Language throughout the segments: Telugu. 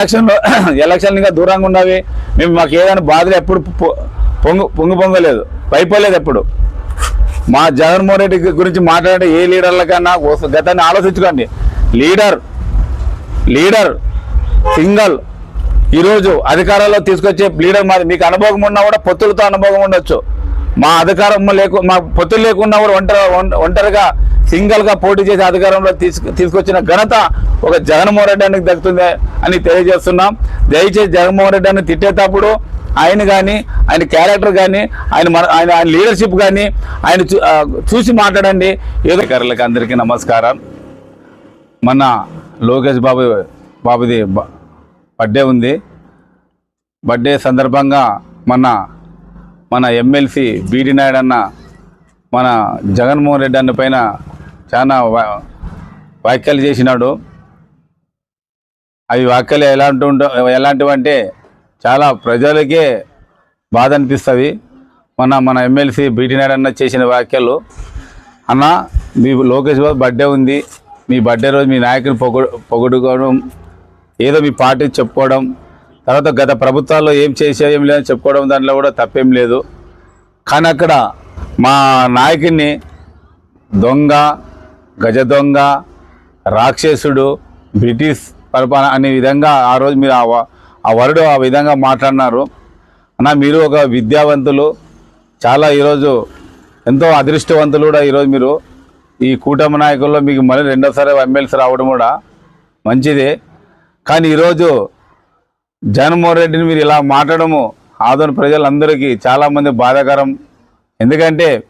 ఎలక్షన్లో ఎలక్షన్ ఇంకా దూరంగా ఉండవి. మేము మాకు ఏదైనా బాధలు ఎప్పుడు పొ- పొంగు పొంగు పొంగలేదు. పైపోలేదు ఎప్పుడు. మా జగన్మోహన్ రెడ్డి గురించి మాట్లాడే ఏ లీడర్ల కన్నా గతాన్ని ఆలోచించుకోండి. లీడర్ లీడర్ సింగల్ ఈరోజు అధికారంలో తీసుకొచ్చే లీడర్ మాది. మీకు అనుభవం ఉన్నా కూడా పొత్తులతో అనుభవం ఉండొచ్చు. మా అధికారం లేకు మా పొత్తులు లేకున్నా కూడా ఒంటరి ఒంటరిగా సింగల్గా పోటీ చేసి అధికారంలో తీసుకు తీసుకొచ్చిన ఘనత ఒక జగన్మోహన్ రెడ్డి అని దక్కుతుంది అని తెలియజేస్తున్నాం. దయచేసి జగన్మోహన్ రెడ్డి అని తిట్టేటప్పుడు ఆయన కానీ ఆయన క్యారెక్టర్ కానీ ఆయన మన ఆయన ఆయన లీడర్షిప్ కానీ ఆయన చూ- చూసి మాట్లాడండి. ఏదో అధికారులకు అందరికీ నమస్కారం. మన లోకేష్ బాబు బాబుది బ- బర్త్డే ఉంది. బర్త్డే సందర్భంగా మన మన ఎమ్మెల్సీ బీడి నాయుడు అన్న మన జగన్మోహన్ రెడ్డి అన్న పైన చాలా వ్యాఖ్యలు చేసినాడు. అవి వ్యాఖ్యలు ఎలాంటి ఉంట ఎలాంటివంటే చాలా ప్రజలకే బాధ అనిపిస్తుంది. మన మన ఎమ్మెల్సీ బీటీ నాయుడు అన్న చేసిన వ్యాఖ్యలు అన్న మీ లోకేష్ బాబు బర్త్డే ఉంది. మీ బర్త్డే రోజు మీ నాయకుని పొగ పొగడుకోవడం ఏదో మీ పార్టీ చెప్పుకోవడం తర్వాత గత ప్రభుత్వాల్లో ఏం చేసే ఏం లేదని చెప్పుకోవడం దాంట్లో కూడా తప్పేం లేదు. కానీ అక్కడ మా నాయకుడిని దొంగ గజ దొంగ రాక్షసుడు బ్రిటిష్ పరిపాలన అనే విధంగా ఆ రోజు మీరు ఆ వ- ఆ ఆ విధంగా మాట్లాడినారు. అన్న మీరు ఒక విద్యావంతులు. చాలా ఈరోజు ఎంతో అదృష్టవంతులు కూడా ఈరోజు మీరు. ఈ కూటమి నాయకుల్లో మీకు మళ్ళీ రెండోసారి ఎమ్మెల్సీ రావడం కూడా మంచిదే. కానీ ఈరోజు జగన్మోహన్ రెడ్డిని మీరు ఇలా మాట్లాడము ఆదోని ప్రజలందరికీ చాలామంది బాధాకరం. ఎందుకంటే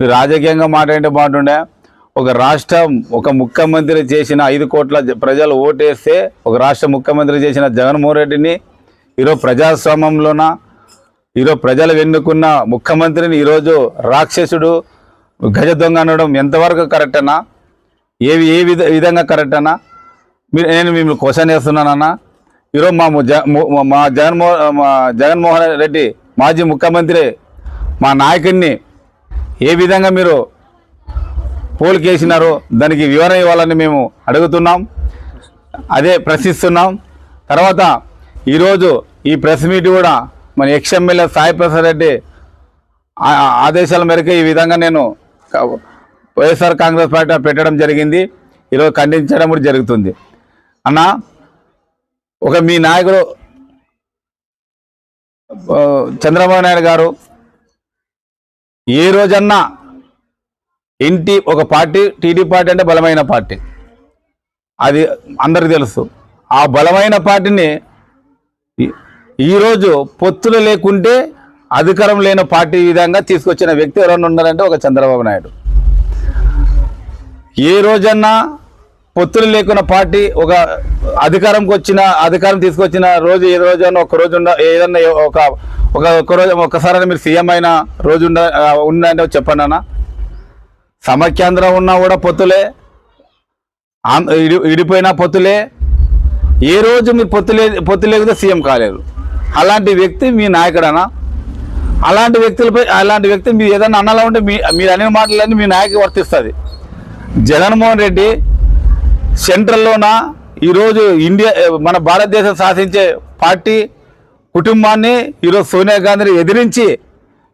మీరు రాజకీయంగా మాట్లాడే బాగుంటుండే. ఒక రాష్ట్రం ఒక ముఖ్యమంత్రి చేసిన ఐదు కోట్ల జ- ప్రజలు ఓటేస్తే ఒక రాష్ట్ర ముఖ్యమంత్రి చేసిన జగన్మోహన్ రెడ్డిని ఈరోజు ప్రజాస్వామ్యంలోన ఈరోజు ప్రజలు ఎన్నుకున్న ముఖ్యమంత్రిని ఈరోజు రాక్షసుడు గజ దొంగ అనడం ఎంతవరకు కరెక్ట్ అన్నా ఏవి ఏ విధ విధంగా కరెక్ట్ అన్నా మీరు నేను మిమ్మల్ని క్వశ్చన్ చేస్తున్నానన్నా ఈరోజు మా మా జగన్మోహన్ మా జగన్మోహన్ రెడ్డి మాజీ ముఖ్యమంత్రి మా నాయకుడిని ఏ విధంగా మీరు పోలికేసినారో. దానికి వివరణ ఇవ్వాలని మేము అడుగుతున్నాం. అదే ప్రశ్నిస్తున్నాం. తర్వాత ఈరోజు ఈ ప్రెస్ మీట్ కూడా మన ఎక్స్ ఎమ్మెల్యే సాయి ప్రసాద్ రెడ్డి ఆదేశాల మేరకు ఈ విధంగా నేను వైఎస్ఆర్ కాంగ్రెస్ పార్టీ పెట్టడం జరిగింది. ఈరోజు ఖండించడం కూడా జరుగుతుంది. అన్న ఒక మీ నాయకుడు చంద్రబాబు నాయుడు గారు ఏ రోజన్నా ఇంటి ఒక పార్టీ టీడీ పార్టీ అంటే బలమైన పార్టీ. అది అందరికి తెలుసు. ఆ బలమైన పార్టీని ఈరోజు పొత్తులు లేకుంటే అధికారం లేని పార్టీ విధంగా తీసుకొచ్చిన వ్యక్తి ఎవరైనా ఉన్నారంటే ఒక చంద్రబాబు నాయుడు. ఏ రోజన్నా పొత్తులు లేకున్న పార్టీ ఒక అధికారంకి వచ్చిన అధికారం తీసుకొచ్చిన రోజు ఏ రోజన్నా ఒక రోజు ఉండ ఏదన్నా ఒక ఒక రోజు ఒక్కసారి మీరు సీఎం అయిన రోజు ఉండ ఉండంటే చెప్పండి అన్న. సమైక్యాంధ్ర ఉన్నా కూడా పొత్తులే. ఆం- ఇడి- పొత్తులే. ఏ రోజు మీరు పొత్తు లే పొత్తు లేకుండా సీఎం కాలేరు. అలాంటి వ్యక్తి మీ నాయకుడనా? అలాంటి వ్యక్తులపై అలాంటి వ్యక్తి మీరు ఏదైనా అన్నలా ఉంటే మీ మీరు అనే మాటలన్నీ మీ నాయకు వర్తిస్తుంది. జగన్మోహన్ రెడ్డి సెంట్రల్లోన? ఈరోజు ఇండియా మన భారతదేశం శాసించే పార్టీ కుటుంబాన్ని ఈరోజు సోనియా గాంధీని ఎదిరించి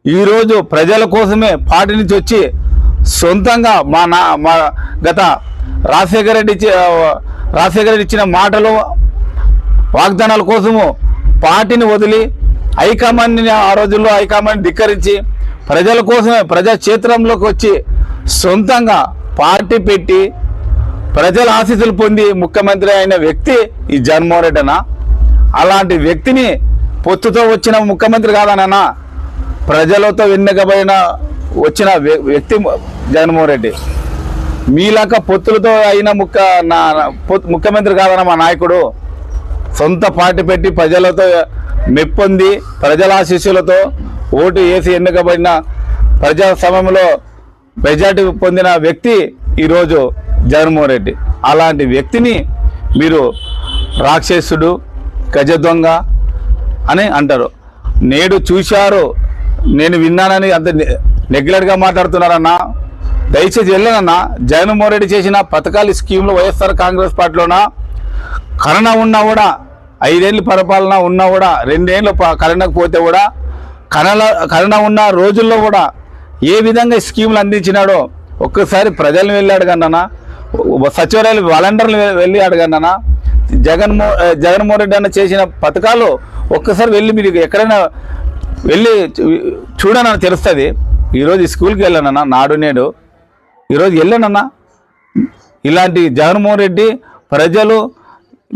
ఈరోజు ప్రజల కోసమే పార్టీ నుంచి వచ్చి సొంతంగా మా నా మా గత రాజశేఖర రెడ్డి రాజశేఖర రెడ్డి ఇచ్చిన మాటలు వాగ్దానాల కోసము పార్టీని వదిలి హైకమాండ్ని ఆ రోజుల్లో హైకమాండ్ ధిక్కరించి ప్రజల కోసమే ప్రజా క్షేత్రంలోకి వచ్చి సొంతంగా పార్టీ పెట్టి ప్రజల ఆశీస్సులు పొంది ముఖ్యమంత్రి అయిన వ్యక్తి ఈ జగన్మోహన్ రెడ్డి అన్న. అలాంటి వ్యక్తిని పొత్తుతో వచ్చిన ముఖ్యమంత్రి కాదనన్నా ప్రజలతో ఎన్నికబడిన వచ్చిన వ్య- వ్యక్తి జగన్మోహన్ రెడ్డి. మీలాక పొత్తులతో అయిన ముఖ నా ముఖ్యమంత్రి కాదన్న మా నాయకుడు సొంత పార్టీ పెట్టి ప్రజలతో మెప్పొంది ప్రజల ఆశీస్సులతో ఓటు వేసి ఎన్నుకబడిన ప్రజా సమయంలో మెజార్టీ పొందిన వ్యక్తి ఈరోజు జగన్మోహన్ రెడ్డి. అలాంటి వ్యక్తిని మీరు రాక్షసుడు గజ దొంగ అని అంటారు. నేడు చూశారు నేను విన్నానని అంత నెగ్లెట్గా మాట్లాడుతున్నారన్నా. దయచేసి వెళ్ళనన్నా. జగన్మోహన్ రెడ్డి చేసిన పథకాలు స్కీమ్లు వైఎస్ఆర్ కాంగ్రెస్ పార్టీలోన? కరోనా ఉన్నా కూడా ఐదేళ్ళు పరిపాలన ఉన్నా కూడా రెండేళ్ళు ప- పోతే కూడా కరోన కరోనా ఉన్న రోజుల్లో కూడా ఏ విధంగా స్కీములు అందించినాడో ఒక్కసారి ప్రజలను వెళ్ళి అడగండినా సచివాలయాలు వాలంటీర్లు వెళ్ళి అడగండినా జగన్మో జగన్మోహన్ రెడ్డి అన్న చేసిన పథకాలు ఒక్కసారి వెళ్ళి మీరు ఎక్కడైనా వెళ్ళి చూడనని తెలుస్తుంది. ఈరోజు స్కూల్కి వెళ్ళానన్నా నాడు నేడు. ఈరోజు వెళ్ళానన్నా ఇలాంటి జగన్మోహన్ రెడ్డి ప్రజలు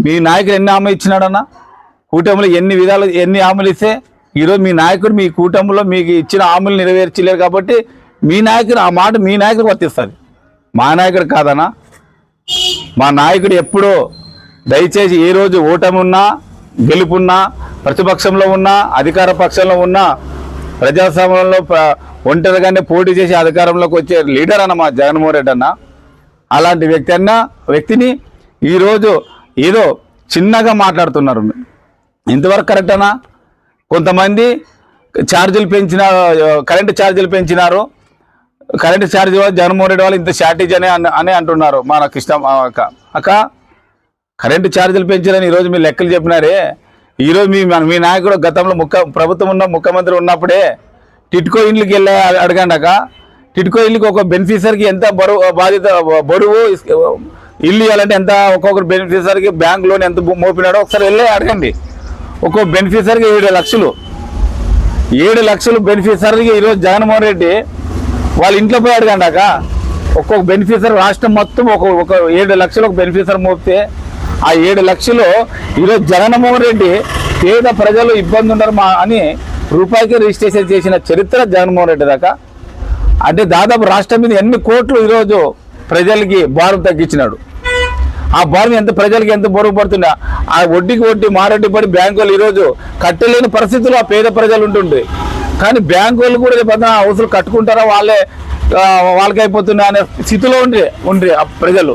మీ నాయకుడు ఎన్ని హామీ ఇచ్చినాడన్నా కూటమిలో ఎన్ని విధాలు ఎన్ని హామీలు ఇస్తే ఈరోజు మీ నాయకుడు మీ కూటమిలో మీకు ఇచ్చిన హామీలు నెరవేర్చలేరు కాబట్టి మీ నాయకుడు ఆ మాట మీ నాయకుడు వర్తిస్తుంది. మా నాయకుడు కాదన్నా మా నాయకుడు ఎప్పుడో దయచేసి ఏ రోజు ఓటమి ఉన్నా గెలుపున్నా ప్రతిపక్షంలో ఉన్నా అధికార పక్షంలో ఉన్నా ప్రజాస్వామ్యంలో ఒంటరిగానే పోటీ చేసి అధికారంలోకి వచ్చే లీడర్ అన్న మా జగన్మోహన్ రెడ్డి అన్న. అలాంటి వ్యక్తి అన్న వ్యక్తిని ఈరోజు ఏదో చిన్నగా మాట్లాడుతున్నారు. ఇంతవరకు కరెక్ట్ అన్నా? కొంతమంది ఛార్జీలు పెంచిన కరెంటు ఛార్జీలు పెంచినారు. కరెంటు ఛార్జీ వల్ల జగన్మోహన్ రెడ్డి వాళ్ళు ఇంత షార్టేజ్ అని అని అంటున్నారు. మన కృష్ణ అక్క. అక్క కరెంటు ఛార్జీలు పెంచారని ఈరోజు మీరు లెక్కలు చెప్పినారే. ఈరోజు మీ మీ నాయకుడు గతంలో ముఖ్య ప్రభుత్వం ఉన్న ముఖ్యమంత్రి ఉన్నప్పుడే టిట్కో ఇండ్లకి వెళ్ళి అడగండాక టిట్కో ఇల్లుకి ఒక బెనిఫిషరీకి ఎంత బరువు బాధ్యత బరువు ఇల్లు ఇవ్వాలంటే ఎంత ఒక్కొక్కరు బెనిఫిషరీకి బ్యాంక్ లోన్ ఎంత మోపినాడో ఒకసారి వెళ్ళి అడగండి. ఒక్కో బెనిఫిషరీకి ఏడు లక్షలు. ఏడు లక్షలు బెనిఫిషరీకి ఈరోజు జగన్మోహన్ రెడ్డి వాళ్ళ ఇంట్లో పోయి అడగండాక ఒక్కొక్క బెనిఫిషరీ రాష్ట్రం మొత్తం ఒక ఒక ఏడు లక్షలు ఒక బెనిఫిషరీ మోపితే ఆ ఏడు లక్షలు ఈరోజు జగన్మోహన్ రెడ్డి పేద ప్రజలు ఇబ్బంది ఉన్నారు మా అని రూపాయికి రిజిస్ట్రేషన్ చేసిన చరిత్ర జగన్మోహన్ రెడ్డి దాకా. అంటే దాదాపు రాష్ట్రం మీద ఎన్ని కోట్లు ఈరోజు ప్రజలకి భారం తగ్గించినాడు. ఆ భారం ఎంత ప్రజలకి ఎంత బరువు పడుతుండే ఆ వడ్డీకి వడ్డీ మారడ్డి పడి బ్యాంకు వాళ్ళు ఈరోజు కట్టలేని పరిస్థితుల్లో ఆ పేద ప్రజలు ఉంటుండే కానీ బ్యాంకు వాళ్ళు కూడా రేపు అవసరం కట్టుకుంటారా? వాళ్ళే వాళ్ళకి అయిపోతున్నా అనే స్థితిలో ఉండే ఉండే ఆ ప్రజలు.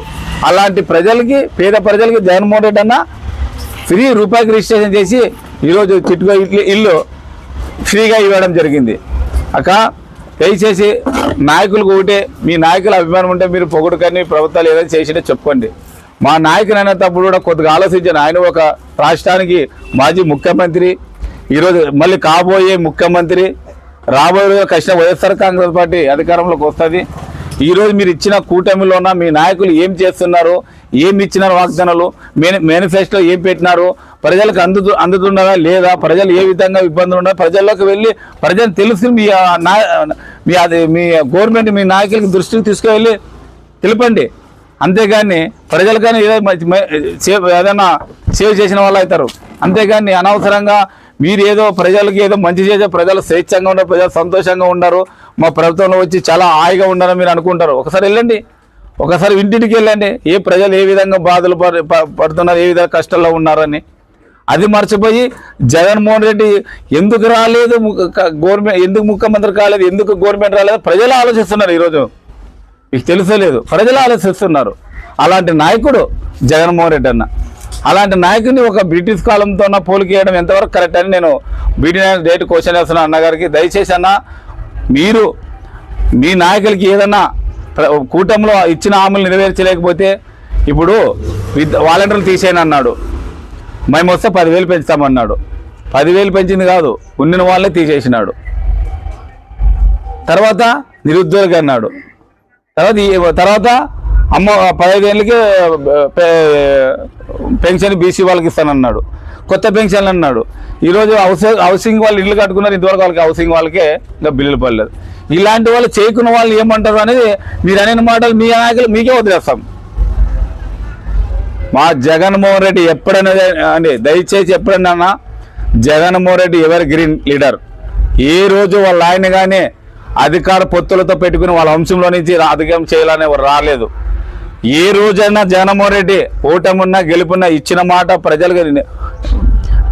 అలాంటి ప్రజలకి పేద ప్రజలకి జగన్మోహన్ రెడ్డి అన్న ఫ్రీ రూపాయికి రిజిస్ట్రేషన్ చేసి ఈరోజు చిట్టుగా ఇల్లు ఫ్రీగా ఇవ్వడం జరిగింది. అక్క దయచేసి నాయకులకు ఒకటే మీ నాయకుల అభిమానం ఉంటే మీరు పొగుడు ప్రభుత్వాలు ఏదైనా చేసినా చెప్పుకోండి. మా నాయకుడు అనేటప్పుడు కూడా కొద్దిగా ఆలోచించాను ఆయన ఒక రాష్ట్రానికి మాజీ ముఖ్యమంత్రి ఈరోజు మళ్ళీ కాబోయే ముఖ్యమంత్రి రాబోయే కష్టం వైఎస్ఆర్ కాంగ్రెస్ పార్టీ అధికారంలోకి వస్తుంది. ఈరోజు మీరు ఇచ్చిన కూటమిలో ఉన్న మీ నాయకులు ఏం చేస్తున్నారు? ఏం ఇచ్చినారు వాగ్దానాలు? మేని మేనిఫెస్టో ఏం పెట్టినారు? ప్రజలకు అందు అందుతున్నదా లేదా? ప్రజలు ఏ విధంగా ఇబ్బందులు ఉన్నారు? ప్రజల్లోకి వెళ్ళి ప్రజలు తెలుసు మీ నా మీ అది మీ గవర్నమెంట్ మీ నాయకులకి దృష్టికి తీసుకువెళ్ళి తెలుపండి. అంతేగాని ప్రజలకైనా ఏదో మంచి- సేవ్ ఏదైనా సేవ్ చేసిన వాళ్ళు అవుతారు. అంతేగాని అనవసరంగా మీరు ఏదో ప్రజలకి ఏదో మంచి చేసే ప్రజలు స్వేచ్ఛంగా ఉన్నారు ప్రజలు సంతోషంగా ఉన్నారు మా ప్రభుత్వంలో వచ్చి చాలా హాయిగా ఉండాలని మీరు అనుకుంటారు. ఒకసారి వెళ్ళండి. ఒకసారి ఇంటింటికి వెళ్ళండి. ఏ ప్రజలు ఏ విధంగా బాధలు పడ- ప- పడుతున్నారు ఏ విధంగా కష్టాల్లో ఉన్నారని. అది మర్చిపోయి జగన్మోహన్ రెడ్డి ఎందుకు రాలేదు గవర్నమెంట్ ఎందుకు ముఖ్యమంత్రి కాలేదు ఎందుకు గవర్నమెంట్ రాలేదు ప్రజలు ఆలోచిస్తున్నారు ఈరోజు. మీకు తెలుసలేదు ప్రజలు ఆలోచిస్తున్నారు. అలాంటి నాయకుడు జగన్మోహన్ రెడ్డి అన్న. అలాంటి నాయకుడిని ఒక బ్రిటిష్ కాలంతో పోలికేయడం ఎంతవరకు కరెక్ట్ అని నేను బీటీ డేట్ క్వశ్చన్ వేస్తున్నా అన్నగారికి. దయచేసి అన్న మీరు మీ నాయకులకి ఏదన్నా కూటంలో కూటమిలో ఇచ్చిన హామీలు నెరవేర్చలేకపోతే ఇప్పుడు విద్ వాలంటీర్లు తీసేయని అన్నాడు మేము వస్తే పదివేలు పెంచుతామన్నాడు. పదివేలు పెంచింది కాదు ఉండిన వాళ్ళే తీసేసినాడు. తర్వాత నిరుద్యోగి అన్నాడు. తర్వాత తర్వాత అమ్మ పదహైదు ఏళ్ళకి పెన్షన్ బీసీ వాళ్ళకి ఇస్తానన్నాడు. కొత్త పెన్షన్లు అన్నాడు. ఈరోజు హౌసింగ్ హౌసింగ్ వాళ్ళు ఇల్లు కట్టుకున్నారు ఇంతవరకు వాళ్ళకి హౌసింగ్ వాళ్ళకే ఇంకా బిల్లులు పడలేదు. ఇలాంటి వాళ్ళు చేయకున్న వాళ్ళు ఏమంటారు అనేది మీరు అనే మాటలు మీ నాయకులు మీకే వదిలేస్తాం. మా జగన్మోహన్ రెడ్డి ఎప్పుడైనా అండి దయచేసి ఎప్పుడైనా జగన్మోహన్ రెడ్డి ఎవరి గ్రీన్ లీడర్? ఏ రోజు వాళ్ళ ఆయన కానీ అధికార పొత్తులతో పెట్టుకుని వాళ్ళ వంశంలో నుంచి అధికం చేయాలనే రాలేదు. ఏ రోజైనా జగన్మోహన్ రెడ్డి ఓటమున్నా గెలుపున్నా ఇచ్చిన మాట ప్రజలకు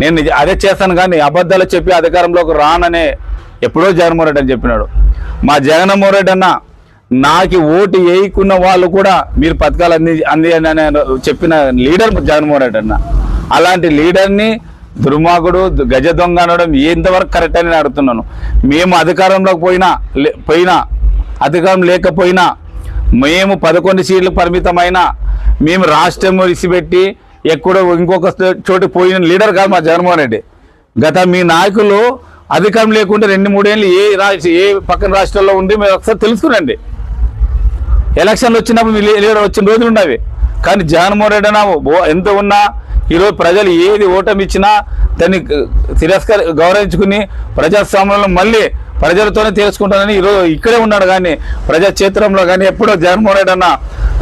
నేను అదే చేస్తాను కానీ అబద్ధాలు చెప్పి అధికారంలోకి రాననే ఎప్పుడో జగన్మోహన్ రెడ్డి అని చెప్పినాడు. మా జగన్మోహన్ రెడ్డి అన్న నాకు ఓటు వేయకున్న వాళ్ళు కూడా మీరు పథకాలు అంది అంది అని చెప్పిన లీడర్ జగన్మోహన్ రెడ్డి అన్న. అలాంటి లీడర్ని దుర్మార్గుడు గజ దొంగ అనడం ఎంతవరకు కరెక్ట్ అని నేను అడుగుతున్నాను. మేము అధికారంలోకి పోయినా లే- పోయినా అధికారం లేకపోయినా మేము పదకొండు సీట్లు పరిమితమైన మేము రాష్ట్రం ఇసిపెట్టి ఎక్కడో ఇంకొక చోటు పోయిన లీడర్ కాదు మా జగన్మోహన్ రెడ్డి. గత మీ నాయకులు అధికారం లేకుంటే రెండు మూడేళ్ళు ఏ రాష్ట్ర ఏ పక్కన రాష్ట్రాల్లో ఉంది మీరు ఒకసారి తెలుసుకునండి ఎలక్షన్లు వచ్చినప్పుడు మీ లీడర్ వచ్చిన రోజులు ఉన్నవి కానీ జగన్మోహన్ రెడ్డి అన్న ఎంత ఉన్నా ఈరోజు ప్రజలు ఏది ఓటమి ఇచ్చినా దాన్ని తిరస్కరి గౌరవించుకుని ప్రజాస్వామ్యంలో మళ్ళీ ప్రజలతోనే తెలుసుకుంటానని ఈరోజు ఇక్కడే ఉన్నాడు కానీ ప్రజా క్షేత్రంలో కానీ ఎప్పుడో జగన్మోహన్ రెడ్డి అన్న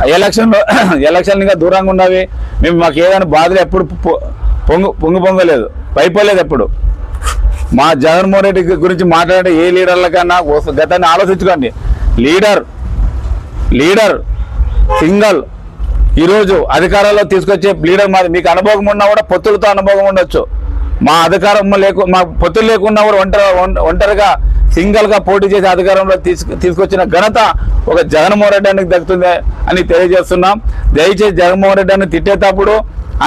ఎలక్షన్లో ఎలక్షన్ ఇంకా దూరంగా ఉన్నవి మేము మాకు ఏదైనా బాధలు ఎప్పుడు పొ- పొంగు పొంగు పొంగలేదు. భయపడలేదు ఎప్పుడు. మా జగన్మోహన్ రెడ్డి గురించి మాట్లాడే ఏ లీడర్లకన్నా గతాన్ని ఆలోచించుకోండి. లీడర్ లీడర్ సింగల్ ఈరోజు అధికారంలో తీసుకొచ్చే లీడర్ మాది. మీకు అనుభవం ఉన్నా కూడా పొత్తులతో అనుభవం ఉండొచ్చు. మా అధికారం లేకు మా పొత్తులు లేకున్నా కూడా ఒంటరి ఒంటరిగా సింగల్గా పోటీ చేసి అధికారంలో తీసుకు తీసుకొచ్చిన ఘనత ఒక జగన్మోహన్ రెడ్డి అని దక్కుతుంది అని తెలియజేస్తున్నాం. దయచేసి జగన్మోహన్ రెడ్డి అని తిట్టేటప్పుడు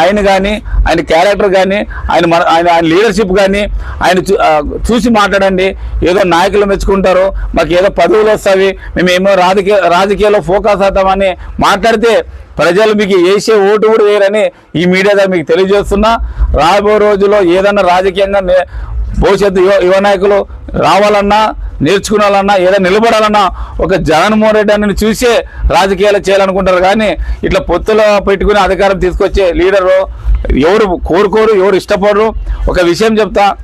ఆయన కానీ ఆయన క్యారెక్టర్ కానీ ఆయన మన ఆయన ఆయన లీడర్షిప్ కానీ ఆయన చూ- చూసి మాట్లాడండి. ఏదో నాయకులు మెచ్చుకుంటారు మాకు ఏదో పదవులు వస్తాయి మేము ఏమో రాజకీయ రాజకీయాల్లో ఫోకస్ అవుతామని మాట్లాడితే ప్రజలు మీకు వేసే ఓటు కూడా వేయరని ఈ మీడియా ద్వారా మీకు తెలియజేస్తున్నా. రాబో రోజుల్లో ఏదన్నా రాజకీయంగా నే- భవిష్యత్తు యువ యువ నాయకులు రావాలన్నా నేర్చుకునాలన్నా ఏదైనా నిలబడాలన్నా ఒక జగన్మోహన్ రెడ్డి అని చూసే రాజకీయాలు చేయాలనుకుంటారు. కానీ ఇట్లా పొత్తులో పెట్టుకుని అధికారం తీసుకొచ్చే లీడరు ఎవరు కోరుకోరు ఎవరు ఇష్టపడరు. ఒక విషయం చెప్తా.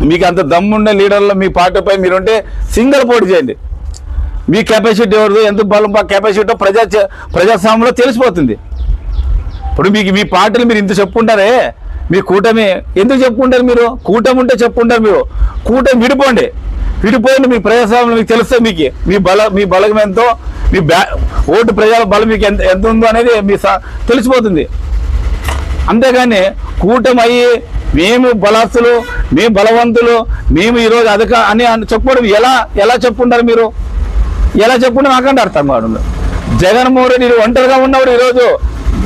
మీకు అంత దమ్ముండే లీడర్లు మీ పార్టీపై మీరుంటే సింగల్ పోటీ చేయండి. మీ కెపాసిటీ ఎవరిదో ఎంత బలం కెపాసిటీ ప్రజా ప్రజాస్వామ్యంలో తెలిసిపోతుంది. ఇప్పుడు మీకు మీ పార్టీలు మీరు ఇంత చెప్పుకుంటారే మీ కూటమి ఎందుకు చెప్పుకుంటారు మీరు? కూటమి ఉంటే చెప్పుకుంటారు మీరు. కూటమి విడిపోండి. విడిపోయిన మీ ప్రజాస్వామ్యం మీకు తెలుస్తే మీకు. మీ బల మీ బలం ఎంతో మీ బ్యా ఓటు ప్రజల బలం మీకు ఎంత ఎంత ఉందో అనేది మీ స- తెలిసిపోతుంది. అంతేగాని కూటమి అయ్యి మేము బలస్తులు మేము బలవంతులు మేము ఈరోజు అధిక అని అని చెప్పుకోవడం ఎలా ఎలా చెప్పుకుంటారు మీరు? ఎలా చెప్పుకుంటే నాకంటే అర్థం కాదు. జగన్మోహన్ రెడ్డి ఒంటరిగా ఉన్నవాడు ఈరోజు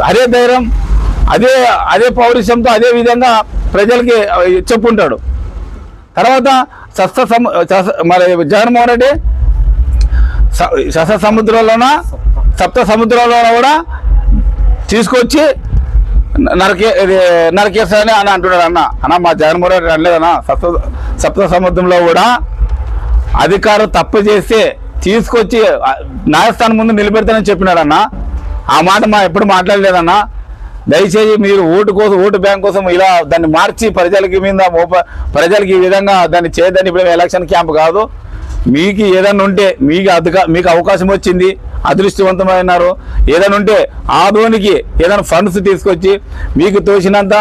అదే ధైర్యం అదే అదే పౌరుషంతో అదే విధంగా ప్రజలకి చెప్పుంటాడు. తర్వాత సస్త సము మరి జగన్మోహన్ రెడ్డి సస్త సస సముద్రంలోన సప్త సముద్రంలోన కూడా తీసుకొచ్చి నరకే ఇది అని అంటున్నాడు అన్న. అన్న మా జగన్మోహన్ రెడ్డి అనలేదన్న. సప్త సప్త సముద్రంలో కూడా అధికారం తప్పు చేస్తే తీసుకొచ్చి న్యాయస్థానం ముందు నిలబెడతానని చెప్పినాడన్న. ఆ మాట మా ఎప్పుడు మాట్లాడలేదన్న. దయచేసి మీరు ఓటు కోసం ఓటు బ్యాంక్ కోసం ఇలా దాన్ని మార్చి ప్రజలకి మీద ప్రజలకి ఈ విధంగా దాన్ని చేయదని ఇప్పుడు ఎలక్షన్ క్యాంప్ కాదు. మీకు ఏదైనా ఉంటే మీకు అధిక మీకు అవకాశం వచ్చింది అదృష్టవంతమైనారు. ఏదైనా ఉంటే ఆదోనికి ఏదైనా ఫండ్స్ తీసుకొచ్చి మీకు తోచినంత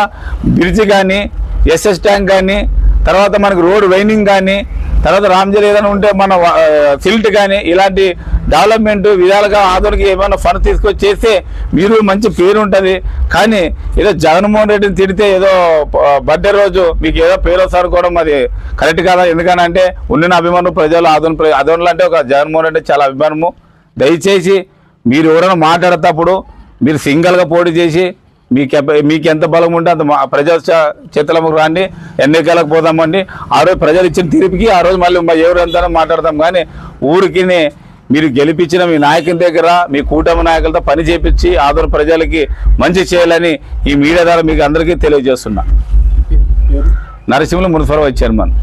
బ్రిడ్జ్ కానీ ఎస్ఎస్ ట్యాంక్ కానీ తర్వాత మనకు రోడ్ వైనింగ్ కానీ తర్వాత రామ్జల్ ఏదైనా ఉంటే మన ఫిల్ట్ కానీ ఇలాంటి డెవలప్మెంట్ విధాలుగా ఆదోనికి ఏమైనా ఫండ్ తీసుకొచ్చి చేస్తే మీరు మంచి పేరు ఉంటుంది. కానీ ఏదో జగన్మోహన్ రెడ్డిని తిడితే ఏదో బర్త్డే రోజు మీకు ఏదో పేరు వస్తారనుకోవడం అది కరెక్ట్ కాదా? ఎందుకనంటే ఉండిన అభిమానం ప్రజలు ఆదోని ఆధునులు అంటే ఒక జగన్మోహన్ రెడ్డి చాలా అభిమానము. దయచేసి మీరు ఎవరైనా మాట్లాడేటప్పుడు మీరు సింగల్గా పోటీ చేసి మీ కెప మీకు ఎంత బలం ఉంటే అంత చ- చేతులకు రాండి ఎన్నికలకు పోదామండి. ఆ రోజు ప్రజలు ఇచ్చిన తీర్పుకి ఆ రోజు మళ్ళీ మా ఎవరంతా మాట్లాడతాం. కానీ ఊరికి మీరు గెలిపించిన మీ నాయకుని దగ్గర మీ కూటమి నాయకులతో పని చేపించి ఆదరణ ప్రజలకి మంచి చేయాలని ఈ మీడియా ద్వారా మీకు అందరికీ తెలియజేస్తున్నా. Narasimhulu municipal vice chairman.